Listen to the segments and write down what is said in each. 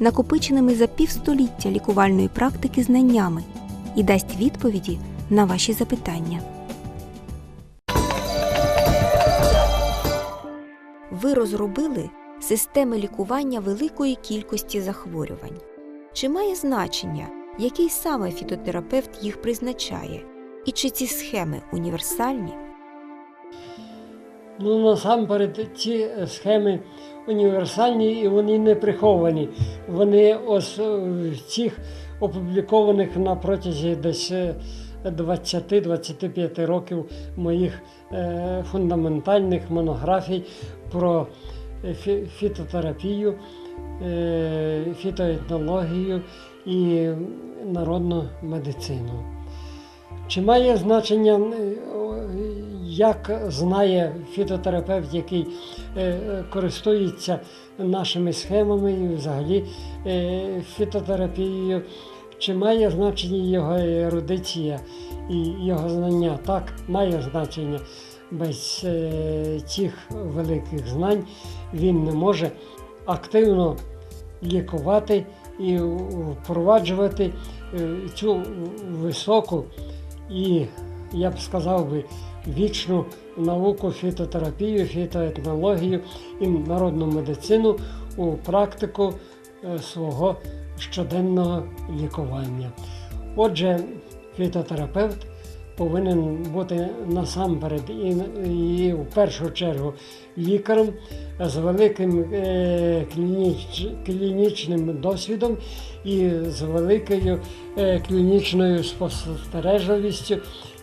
накопиченими за півстоліття лікувальної практики знаннями і дасть відповіді на ваші запитання. Ви розробили системи лікування великої кількості захворювань. Чи має значення, який саме фітотерапевт їх призначає, і чи ці схеми універсальні? Ну, насамперед, ці схеми універсальні і вони не приховані. Вони ось е, в цих опублікованих на протязі десь е, 20-25 років моїх е, фундаментальних монографій про фі- фітотерапію, е, фітоетнологію і народну медицину. Чи має значення, е, як знає фітотерапевт, який е, користується нашими схемами і взагалі е, фітотерапією, чи має значення його ерудиція і його знання? Так, має значення. Без цих великих знань він не може активно лікувати і впроваджувати цю високу і, я б сказав би, вічну науку фітотерапію, фітоетнологію і народну медицину у практику е, свого щоденного лікування. Отже, фітотерапевт повинен бути насамперед і, і в першу чергу лікарем з великим е, клініч, клінічним досвідом і з великою е, клінічною спостережливістю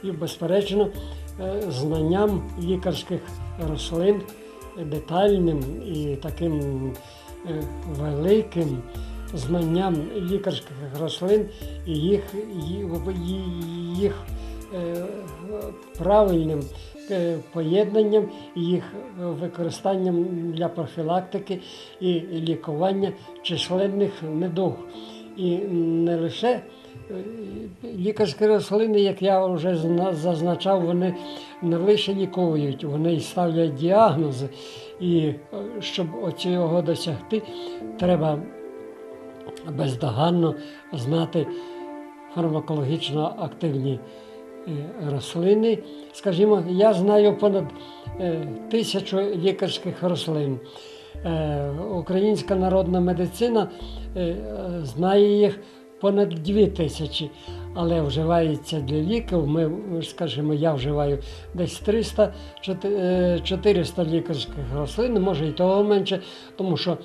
і, безперечно, е, знанням лікарських рослин детальним і таким великим знанням лікарських рослин і їх, їх правильним е, поєднанням їх використанням для профілактики і лікування численних недуг. І не лише е, лікарські рослини, як я вже зазначав, вони не лише лікують, вони ставлять діагнози. І е, щоб цього досягти, треба бездоганно знати фармакологічно активні е, рослини. Скажімо, я знаю понад е, тисячу лікарських рослин. Е, Українська народна медицина е, е, знає їх понад дві тисячі, але вживається для ліків. Ми, скажімо, я вживаю десь 300 чотир- е, 400 лікарських рослин, може і того менше, тому що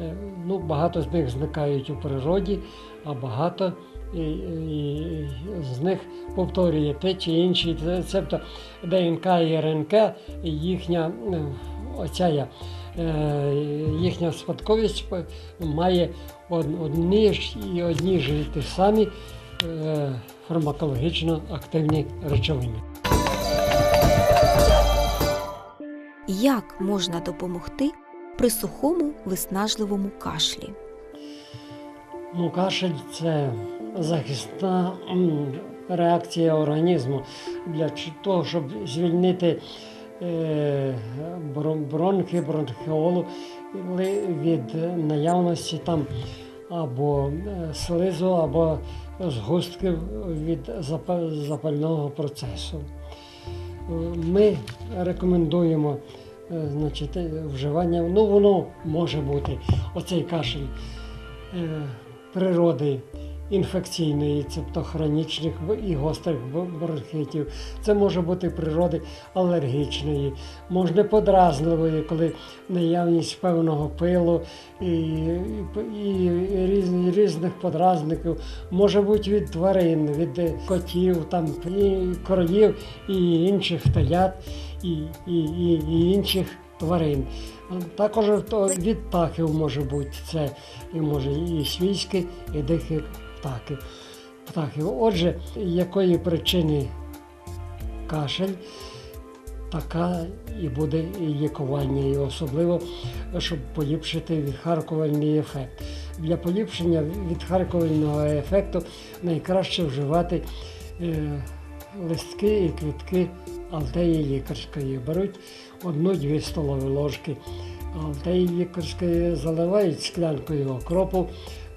е, ну, багато з них зникають у природі, а багато і, і з них повторює те чи інші, цебто ДНК і РНК, їхня е, оця е, їхня спадковість має одні ж і одні ж і ті самі е, фармакологічно активні речовини. Як можна допомогти при сухому виснажливому кашлі? Ну, кашель це захисна реакція організму для того, щоб звільнити е, бронхи, бронхіолу від наявності там або е, слизу, або згустків від запального процесу. Ми рекомендуємо е, значить, вживання, ну воно може бути, оцей кашель природи інфекційної, тобто хронічних і гострих б- бронхитів. Це може бути природи алергічної, можна подразливої, коли наявність певного пилу і, і, і різних, різних подразників, може бути від тварин, від котів, там, і королів і інших телят, і, і, і, і інших тварин. Також то від птахів може бути це і може і свійські, і дикі птахи. птахів. Отже, якої причини кашель, така і буде лікування, і особливо, щоб поліпшити відхаркувальний ефект. Для поліпшення відхаркувального ефекту найкраще вживати е, листки і квітки алтеї лікарської. Беруть одну-дві столові ложки алтеї лікарської, заливають склянкою окропу,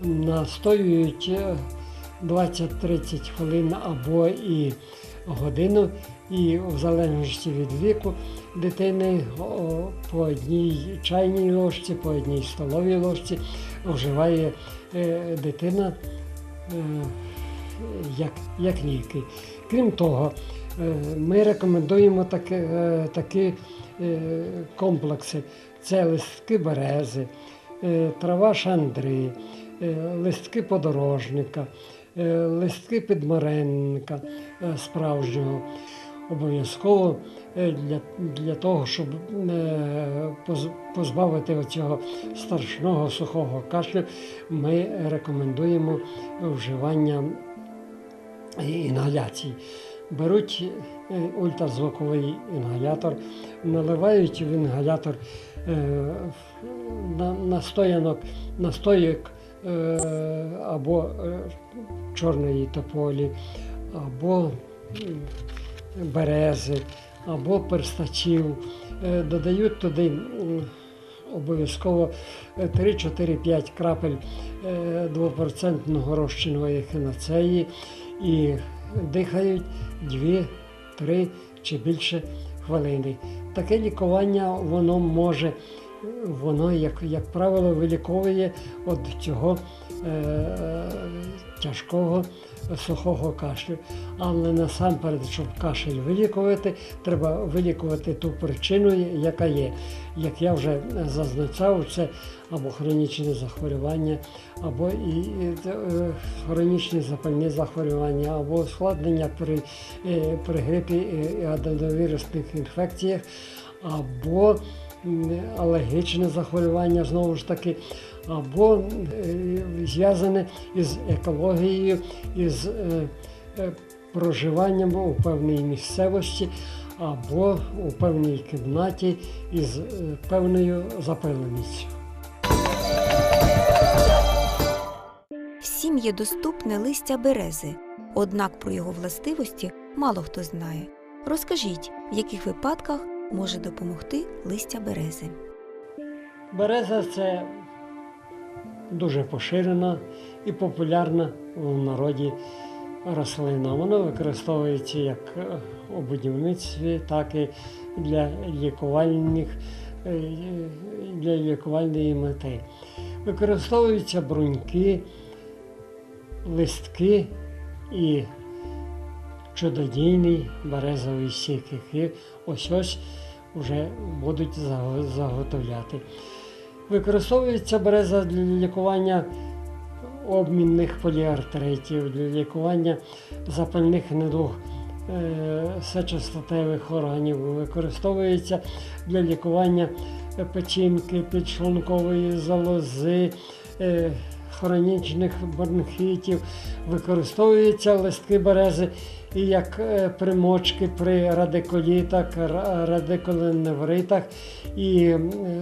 настоюють е, 20-30 хвилин або і годину, і в залежності від віку дитини по одній чайній ложці, по одній столовій ложці вживає е, дитина е, як, як ліки. Крім того, е, ми рекомендуємо такі, е, такі е, комплекси. Це листки берези, е, трава шандри, е, листки подорожника, е, листки підмаренника справжнього. Обов'язково для, для того, щоб позбавити оцього страшного сухого кашлю, ми рекомендуємо вживання інгаляцій. Беруть ультразвуковий інгалятор, наливають в інгалятор настоянок, настояк е, або е, чорної тополі, або берези, або перстачів. Е, Додають туди обов'язково е, 3-4-5 крапель е, 2% розчину ехінацеї і дихають 2-3 чи більше хвилини. Таке лікування воно може, воно, як, як правило, виліковує від цього е, тяжкого сухого кашлю. Але насамперед, щоб кашель вилікувати, треба вилікувати ту причину, яка є. Як я вже зазначав, це або хронічне захворювання, або і, і, е, хронічні запальні захворювання, або ускладнення при, е, при грипі і аденовірусних інфекціях, або алергічне захворювання знову ж таки, або е, зв'язане із екологією, із е, е, проживанням у певній місцевості або у певній кімнаті із певною запиленістю. Всім є доступне листя берези, однак про його властивості мало хто знає. Розкажіть, в яких випадках може допомогти листя берези. Береза це дуже поширена і популярна в народі рослина. Вона використовується як е, у будівництві, так і для лікувальних, е, для лікувальної мети. Використовуються бруньки, листки і чудодійний березовий сік, який ось ось вже будуть заготовляти. Використовується береза для лікування обмінних поліартритів, для лікування запальних недуг е, сечостатевих органів, використовується для лікування печінки, підшлункової залози, е, хронічних бронхітів, використовуються листки берези і як е, примочки при радикулітах, ра- радикулоневритах і е,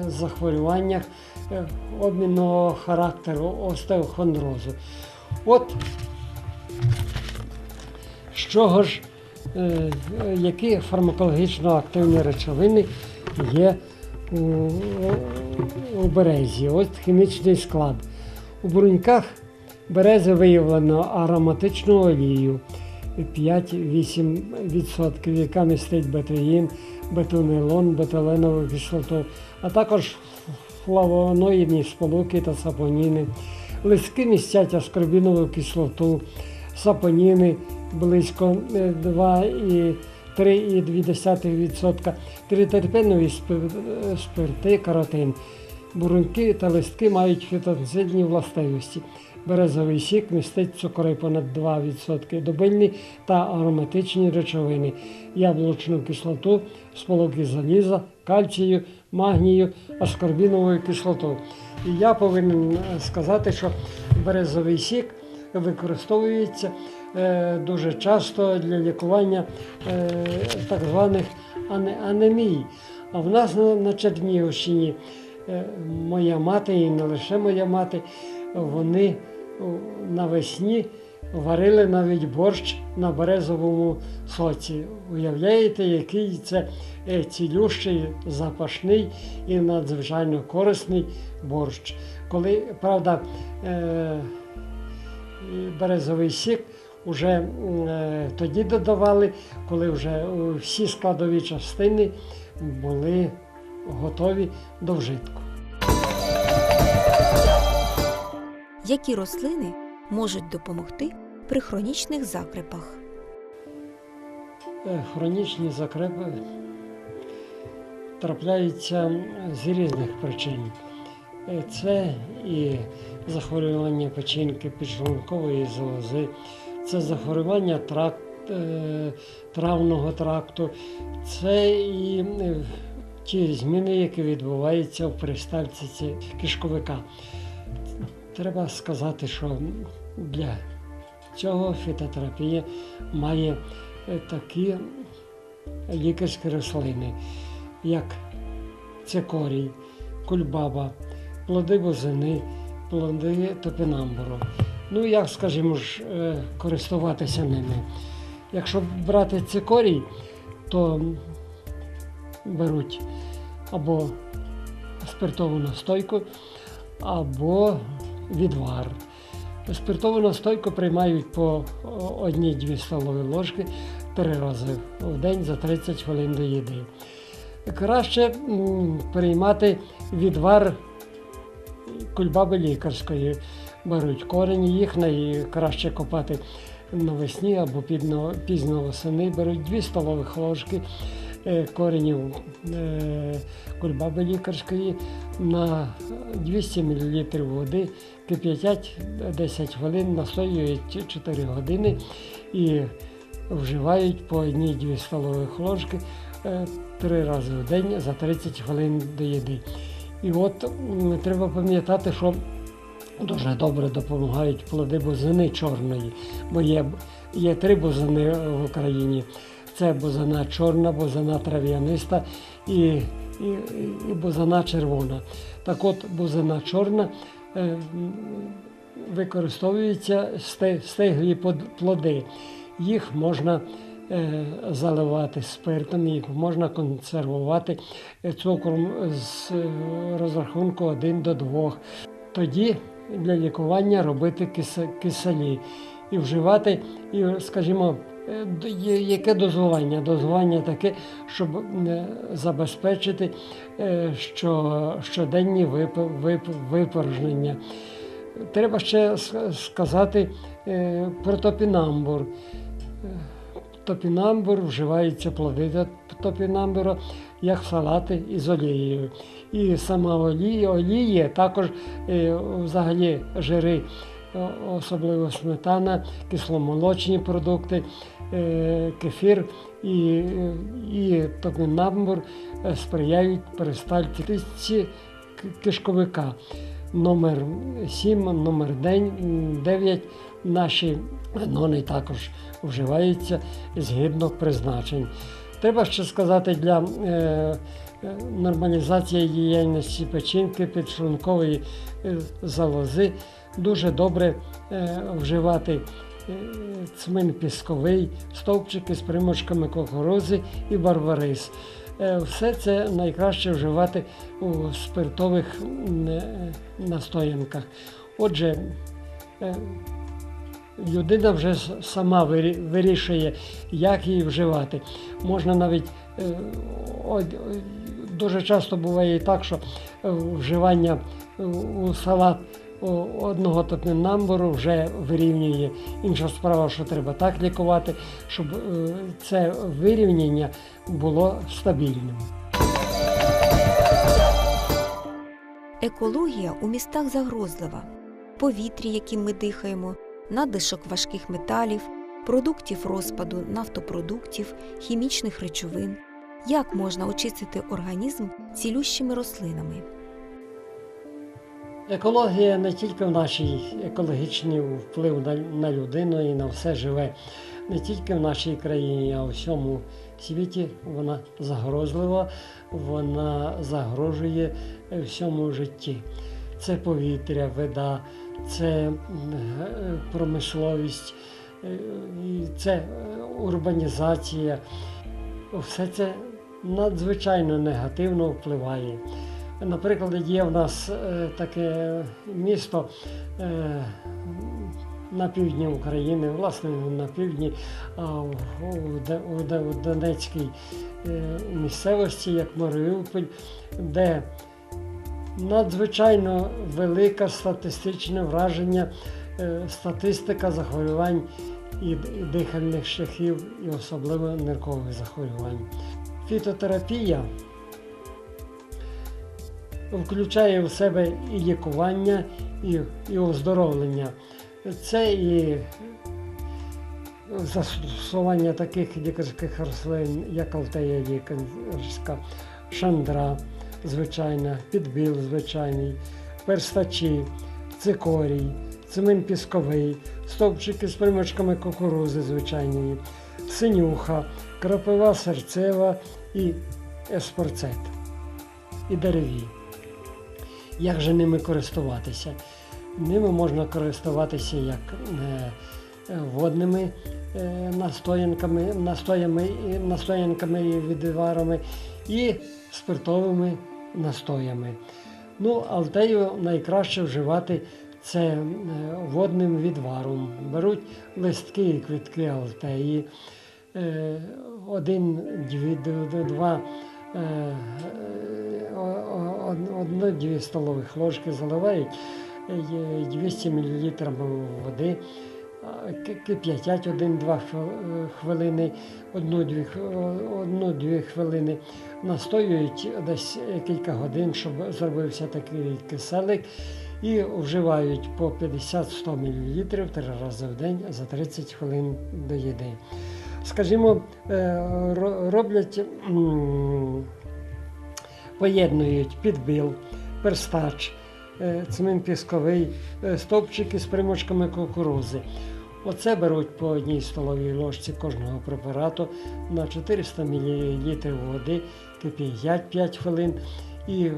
захворюваннях е, обмінного характеру остеохондрозу. От з чого ж, які фармакологічно активні речовини є у, березі? Ось хімічний склад. У бруньках берези виявлено ароматичну олію 5-8%, яка містить бетеїн, бетонелон, бетиленову кислоту, а також флавоноїдні сполуки та сапоніни. Листки містять аскорбінову кислоту, сапоніни близько е, 2,3,2%, тритерпенові е, спирти, каротин. Бурунки та листки мають фітонцидні властивості. Березовий сік містить цукри понад 2%, добильні та ароматичні речовини, яблучну кислоту, сполуки заліза, кальцію, магнію, аскорбінову кислоту. І я повинен е, сказати, що березовий сік використовується е, дуже часто для лікування е, так званих ане- анемій. А в нас на, Чернігівщині моя мати, і не лише моя мати, вони навесні варили навіть борщ на березовому соці. Уявляєте, який це е, цілющий, запашний і надзвичайно корисний борщ. Коли, правда, е, березовий сік вже е, тоді додавали, коли вже всі складові частини були готові до вжитку. Які рослини можуть допомогти при хронічних закрепах? Е, Хронічні закрепи трапляються з різних причин. Е, Це і захворювання печінки, підшлункової залози, це захворювання тракт, е, травного тракту, це і ті зміни, які відбуваються в перистальці кишковика. Треба сказати, що для цього фітотерапія має е, такі лікарські рослини, як цикорій, кульбаба, плоди бузини, плоди топінамбуру. Ну, як, скажімо ж, е, користуватися ними. Якщо брати цикорій, то беруть або спиртову настойку, або відвар. Спиртову настойку приймають по одній-дві столові ложки три рази в день за 30 хвилин до їди. Краще приймати відвар кульбаби лікарської. Беруть корені, їх найкраще копати навесні або пізно, восени. Беруть 2 столових ложки е, коренів е, кульбаби лікарської на 200 мл води, кип'ятять 10 хвилин, настоюють 4 години і вживають по одній-дві столових ложки е, три рази в день за 30 хвилин до їди. І от треба пам'ятати, що дуже добре допомагають плоди бузини чорної, бо є, є три бузини в Україні. Це бузина чорна, бузина трав'яниста і, і, і бузина червона. Так от бузина чорна використовуються сте- стиглі плоди. Їх можна е, заливати спиртом, їх можна консервувати е, цукром з е, розрахунку 1 до 2. Тоді для лікування робити киселі і вживати, і, скажімо, е, яке дозування? Дозування таке, щоб е, забезпечити е, що, щоденні вип- вип- випорожнення. Треба ще сказати е, про топінамбур. Е, Топінамбур вживаються плоди до топінамбуру як салати із олією. І сама олія, олія також е, взагалі жири, особливо сметана, кисломолочні продукти, е, кефір і, е, і топінамбур е, сприяють перистальтиці кишковика. Номер 7, номер 9 наші нони також вживаються згідно призначень. Треба ще сказати для е, е, нормалізації діяльності печінки, підшлункової е, залози дуже добре е, вживати е, цмин пісковий, стовпчики з примочками кукурузи і барбарис. Е, Все це найкраще вживати у спиртових е, настоянках. Отже, е, людина вже сама вирішує, як її вживати. Можна навіть е, дуже часто буває і так, що е, вживання е, у салат одного топінамбуру вже вирівнює. Інша справа, що треба так лікувати, щоб е, це вирівняння було стабільним. Екологія у містах загрозлива. Повітря, яким ми дихаємо, надлишок важких металів, продуктів розпаду, нафтопродуктів, хімічних речовин. Як можна очистити організм цілющими рослинами? Екологія не тільки в нашій екологічний вплив на, людину і на все живе, не тільки в нашій країні, а у всьому світі вона загрозлива, вона загрожує всьому житті. Це повітря, вода, це е, промисловість, е, це е, урбанізація. Все це надзвичайно негативно впливає. Наприклад, є в нас е, таке місто е, на півдні України, власне, на півдні, а у, Донецькій е, місцевості, як Маріуполь, де надзвичайно велике статистичне враження, статистика захворювань і дихальних шляхів, і особливо ниркових захворювань. Фітотерапія включає в себе і лікування, і, і оздоровлення. Це і застосування таких лікарських рослин, як алтея лікарська, шандра звичайна, підбіл звичайний, перстачі, цикорій, цимин пісковий, стовпчики з примочками кукурузи звичайної, синюха, крапива серцева і еспорцет, і дереві як же ними користуватися. Ними можна користуватися як е, водними е, настоянками, настоями, настоянками і відварами і спиртовими настоями. Ну, Алтею найкраще вживати це е, водним відваром. Беруть листки і квітки алтеї, один-два Е, е, 1-2 столових ложки заливають е, 200 мл води, кип'ятять 1-2 хвилини, 1-2 хвилини, настоюють десь кілька годин, щоб зробився такий киселик. І вживають по 50-100 мл три рази в день за 30 хвилин до їди. Скажімо, е, роблять, поєднують підбіл, перстач, е, цемент пісковий, е, стовпчики з примочками кукурузи. Оце беруть по одній столовій ложці кожного препарату на 400 мл води, кип'ять 5 хвилин і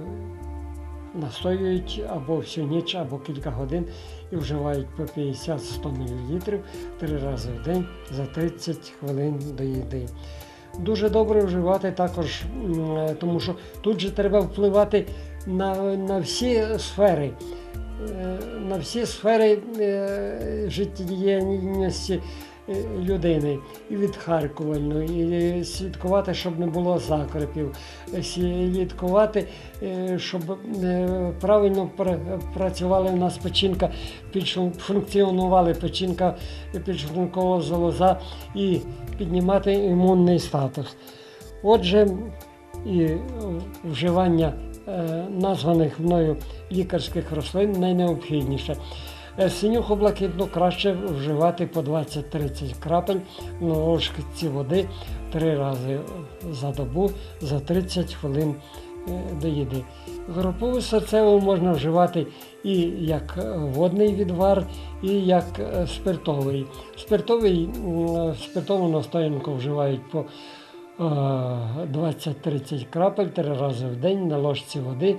настоюють або всю ніч, або кілька годин і вживають по 50-100 мл три рази в день за 30 хвилин до їди. Дуже добре вживати також, тому що тут же треба впливати на, на всі сфери. е, На всі сфери е, життєдіяльності людини і відхаркувально, і слідкувати, щоб не було закрепів, е, слідкувати, е, щоб е, правильно працювала в нас печінка, функціонували печінка, підшлункова залоза і піднімати імунний статус. Отже, і е, вживання е, названих мною лікарських рослин найнеобхідніше. Е, Синюху блакитну краще вживати по 20-30 крапель на ложці води три рази за добу за 30 хвилин е, до їди. Групову серцеву можна вживати і як водний відвар, і як е, спиртовий. Спиртовий, спиртову настоянку вживають по е, 20-30 крапель три рази в день на ложці води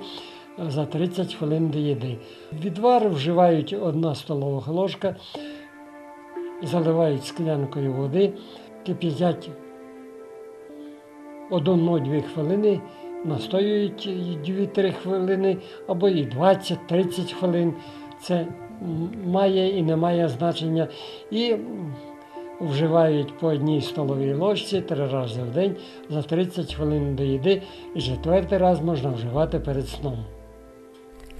за 30 хвилин до їди. Відвар вживають одна столова ложка, заливають склянкою води, кип'ятять 1-2 хвилини, настоюють 2-3 хвилини або і 20-30 хвилин. Це має і не має значення. І вживають по одній столовій ложці три рази в день за 30 хвилин до їди, і четвертий раз можна вживати перед сном.